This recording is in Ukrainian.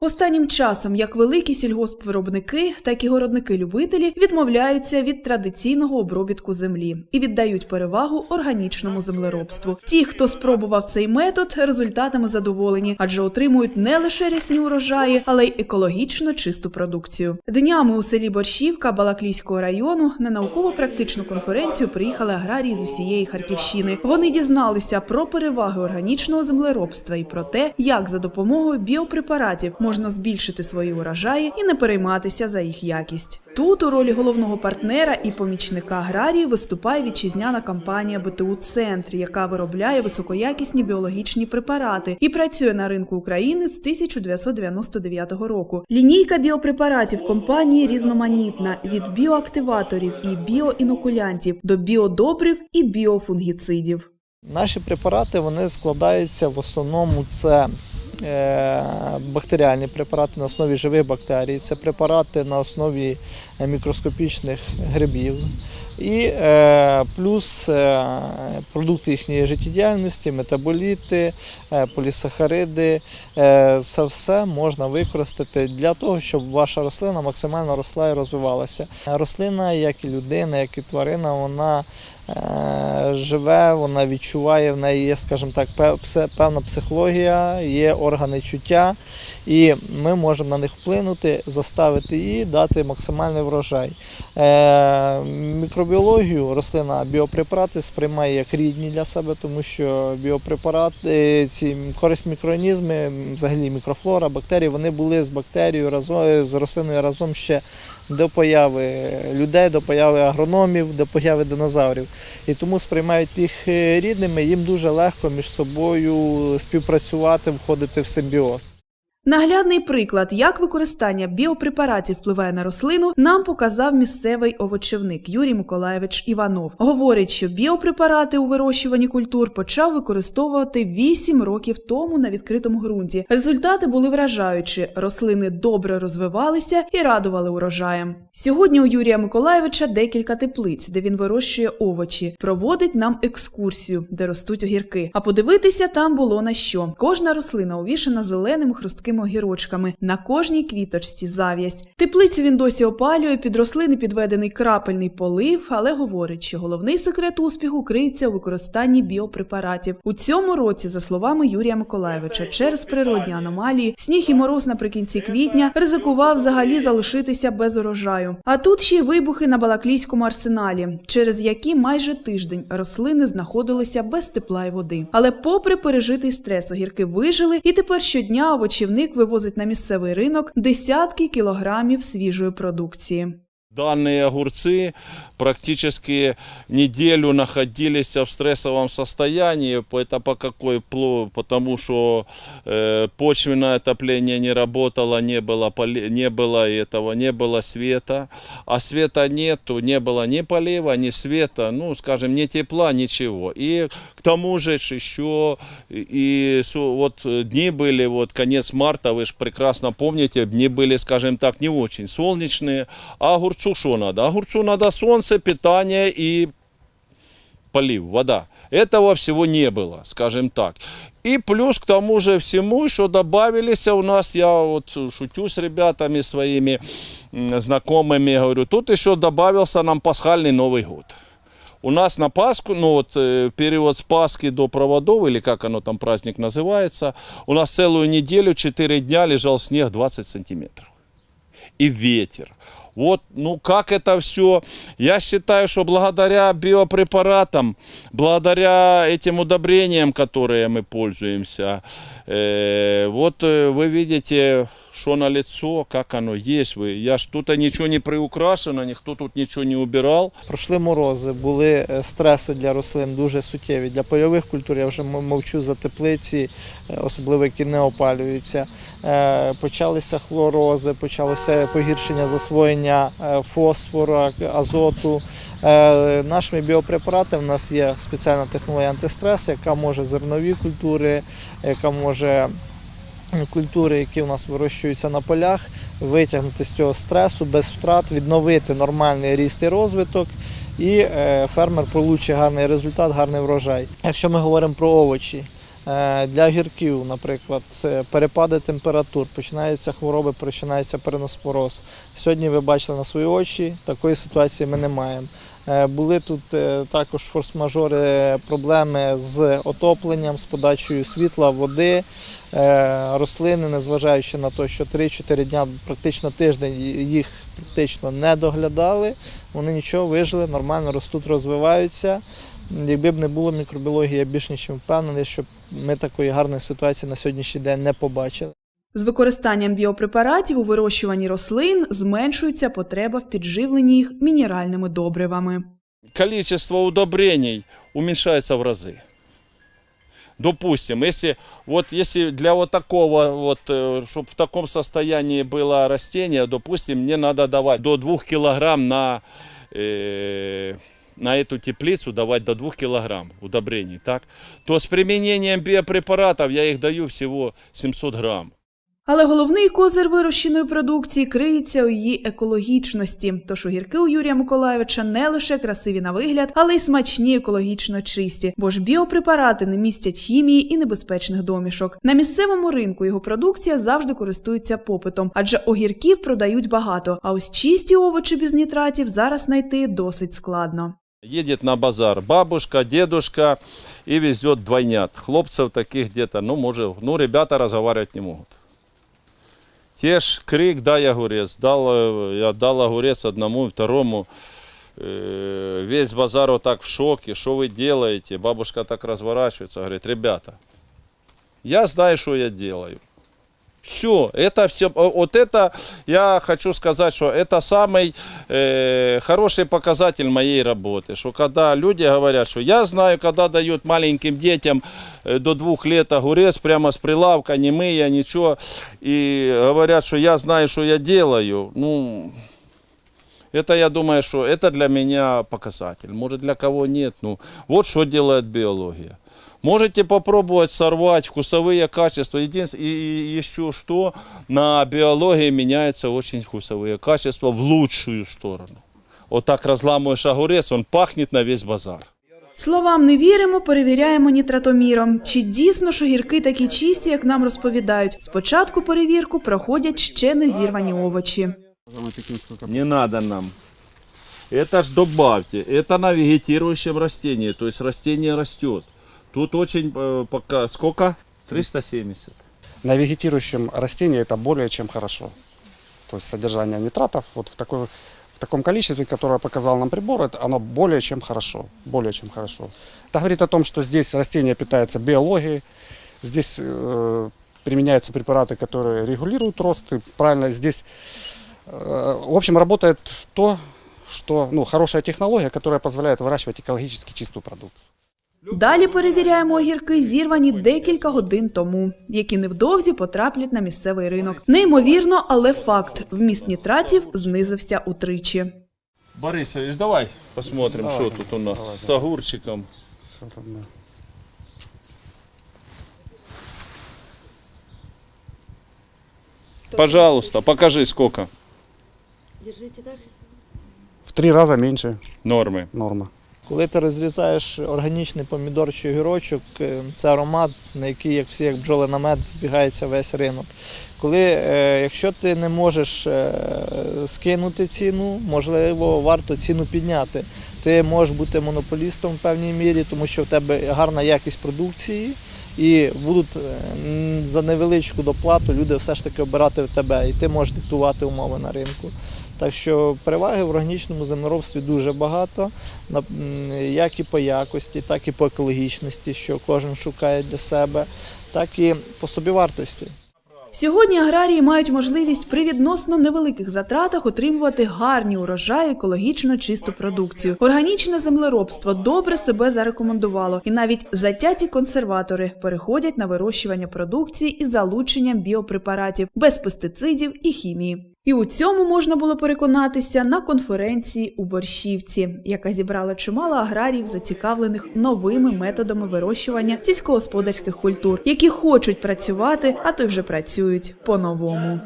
Останнім часом як великі сільгоспвиробники, так і городники-любителі відмовляються від традиційного обробітку землі і віддають перевагу органічному землеробству. Ті, хто спробував цей метод, результатами задоволені, адже отримують не лише рясні урожаї, але й екологічно чисту продукцію. Днями у селі Борщівка Балаклійського району на науково-практичну конференцію приїхали аграрії з усієї Харківщини. Вони дізналися про переваги органічного землеробства і про те, як за допомогою біопрепаратів можна збільшити свої урожаї і не перейматися за їх якість. Тут у ролі головного партнера і помічника аграрії виступає вітчизняна компанія БТУ Центр, яка виробляє високоякісні біологічні препарати і працює на ринку України з 1999 року. Лінійка біопрепаратів компанії різноманітна від біоактиваторів і біоінокулянтів до біодобрив і біофунгіцидів. Наші препарати вони складаються в основному це бактеріальні препарати на основі живих бактерій, це препарати на основі е, мікроскопічних грибів. І е, плюс е, продукти їхньої життєдіяльності, метаболіти, е, полісахариди. Це все можна використати для того, щоб ваша рослина максимально росла і розвивалася. Рослина, як і людина, як і тварина, вона живе, вона відчуває, в неї є, скажімо так, певна психологія, є органи чуття, і ми можемо на них вплинути, заставити її дати максимальний врожай. Е, Мікробіологію рослина біопрепарати сприймає як рідні для себе, тому що біопрепарати, ці корисні мікроорганізми, взагалі мікрофлора, бактерії, вони були з бактерією разом з рослиною разом ще до появи людей, до появи агрономів, до появи динозаврів. І тому сприймають їх е, рідними, їм дуже легко між собою співпрацювати, входити в симбіоз. Наглядний приклад, як використання біопрепаратів впливає на рослину, нам показав місцевий овочівник Юрій Миколаєвич Іванов. Говорить, що біопрепарати у вирощуванні культур почав використовувати 8 років тому на відкритому ґрунті. Результати були вражаючі. Рослини добре розвивалися і радували урожаєм. Сьогодні у Юрія Миколаєвича декілька теплиць, де він вирощує овочі. Проводить нам екскурсію, де ростуть огірки. А подивитися там було на що. Кожна рослина увішана зеленими хрусткими огірочками. На кожній квіточці зав'язь. Теплицю він досі опалює, під рослини підведений крапельний полив, але говорить, що головний секрет успіху криється у використанні біопрепаратів. У цьому році, за словами Юрія Миколаєвича, через природні аномалії, сніг і мороз наприкінці квітня ризикував взагалі залишитися без урожаю. А тут ще й вибухи на Балаклійському арсеналі, через які майже тиждень рослини знаходилися без тепла і води. Але, попри пережитий стрес, огірки вижили, і тепер щодня овочівник вивозить на місцевий ринок десятки кілограмів свіжої продукції. Данные огурцы практически неделю находились в стрессовом состоянии. Это по какой пло? Потому что э, почвенное отопление не работало, не было, не было этого, не было света. А света нету, не было ни полива, ни света, ну, скажем, ни тепла, ничего. И к тому же еще и вот э, дни были, вот конец марта, вы же прекрасно помните, дни были, скажем так, не очень солнечные. А огурцу что надо? Огурцу надо солнце, питание и полив, вода. Этого всего не было, скажем так. И плюс к тому же всему еще добавились у нас, я вот шутю с ребятами своими знакомыми, говорю, тут еще добавился нам пасхальный Новый год. У нас на Пасху, ну вот э, период с Пасхи до проводов, или как оно там праздник называется, у нас целую неделю, 4 дня лежал снег 20 сантиметров. И ветер. Вот, ну как это все? Я считаю, что благодаря биопрепаратам, благодаря этим удобрениям, которые мы пользуемся, э, вот э, вы видите, что на лицо, как оно есть. Вы, я ж тут ничего не приукрашено, никто тут ничего не убирал. Пройшли морози, були е, стреси для рослин дуже суттєві. Для польових культур я вже мовчу за теплиці, е, особливо які не опалюються. Е, Почалися хлорози, почалося погіршення засвоєння фосфора, азоту. Нашими біопрепаратами в нас є спеціальна технологія антистрес, яка може зернові культури, яка може культури, які у нас вирощуються на полях, витягнути з цього стресу без втрат, відновити нормальний ріст і розвиток, і е, фермер получить гарний результат, гарний врожай. Якщо ми говоримо про овочі, Для огірків, наприклад, перепади температур, починаються хвороби, починається переноспороз. Сьогодні ви бачили на свої очі, такої ситуації ми не маємо. Е, Були тут е, також форс-мажори, проблеми з отопленням, з подачею світла, води. Е, Рослини, незважаючи на те, що 3-4 дня, практично тиждень їх практично не доглядали, вони нічого вижили, нормально ростуть, розвиваються. Якби б не було мікробіології, я більш ніж впевнений, що ми такої гарної ситуації на сьогоднішній день не побачили. З використанням біопрепаратів у вирощуванні рослин зменшується потреба в підживленні їх мінеральними добривами. количество удобрений уменьшается в разы. Допустим, если вот если для вот такого вот, чтобы в таком состоянии было растение, допустим, мне надо давать до 2 килограмм на э, на эту теплицу давать до 2 килограмм удобрений, так? То с применением биопрепаратов я их даю всего 700 грамм. Але головний козир вирощеної продукції криється у її екологічності. Тож огірки у Юрія Миколайовича не лише красиві на вигляд, але й смачні екологічно чисті, бо ж біопрепарати не містять хімії і небезпечних домішок. На місцевому ринку його продукція завжди користується попитом, адже огірків продають багато. А ось чисті овочі без нітратів зараз знайти досить складно. Едет на базар бабушка, дедушка и везет двойнят. Хлопцев таких где-то, ну, может, ну, ребята разговаривать не могут. Те ж крик, дай огурец. Дал, э, я дал огурец одному, второму. Э, Весь базар вот так в шоке. Что вы делаете? Бабушка так разворачивается, говорит, ребята, я знаю, что я делаю. Все, это все, вот это я хочу сказать, что это самый э, хороший показатель моей работы, что когда люди говорят, что я знаю, когда дают маленьким детям э, до двух лет огурец прямо с прилавка, не мыя, ничего, и говорят, что я знаю, что я делаю, ну, это я думаю, что это для меня показатель, может для кого нет, ну, вот что делает биология. Можете попробовать сорвать вкусовые качества. Единственное, и и еще что, на биологии меняются очень вкусовые качества в лучшую сторону. Вот так разламываешь огурец, он пахнет на весь базар. Словам не віримо, перевіряємо нітратоміром. Чи дійсно ж огірки такі чисті, як нам розповідають? Спочатку перевірку проходять ще не зірвані овочі. Не надо нам. Это ж добавьте. Это на вегетирующем растении, то есть растение растет. Тут очень э, пока сколько? 370. На вегетирующем растении это более чем хорошо. То есть содержание нитратов вот в, такой, в таком количестве, которое показал нам прибор, это оно более чем хорошо. Более чем хорошо. Это говорит о том, что здесь растение питается биологией, здесь э, применяются препараты, которые регулируют рост. И правильно здесь, э, в общем, работает то, что, ну, хорошая технология, которая позволяет выращивать экологически чистую продукцию. Далі перевіряємо огірки, зірвані декілька годин тому, які невдовзі потраплять на місцевий ринок. Неймовірно, але факт: вміст нітратів знизився утричі. Борисович, давай посмотрим, Давай. что тут у нас с огурчиком. Пожалуйста, покажи сколько Держите так. В три раза меньше нормы. норма. Коли ти розрізаєш органічний помідор чи огірочок, е, це аромат, на який, як всі, як бджоли на мед, збігається весь ринок. Коли, е, якщо ти не можеш е, скинути ціну, можливо, варто ціну підняти. Ти можеш бути монополістом в певній мірі, тому що в тебе гарна якість продукції. І будуть за невеличку доплату люди все ж таки обирати в тебе, і ти можеш диктувати умови на ринку. Так що переваги в органічному землеробстві дуже багато, як і по якості, так і по екологічності, що кожен шукає для себе, так і по собівартості. Сьогодні аграрії мають можливість при відносно невеликих затратах отримувати гарні урожаї, екологічно чисту продукцію. Органічне землеробство добре себе зарекомендувало, і навіть затяті консерватори переходять на вирощування продукції із залученням біопрепаратів без пестицидів і хімії. І у цьому можна було переконатися на конференції у Борщівці, яка зібрала чимало аграріїв, зацікавлених новими методами вирощування сільськогосподарських культур, які хочуть працювати, а то вже працюють по-новому.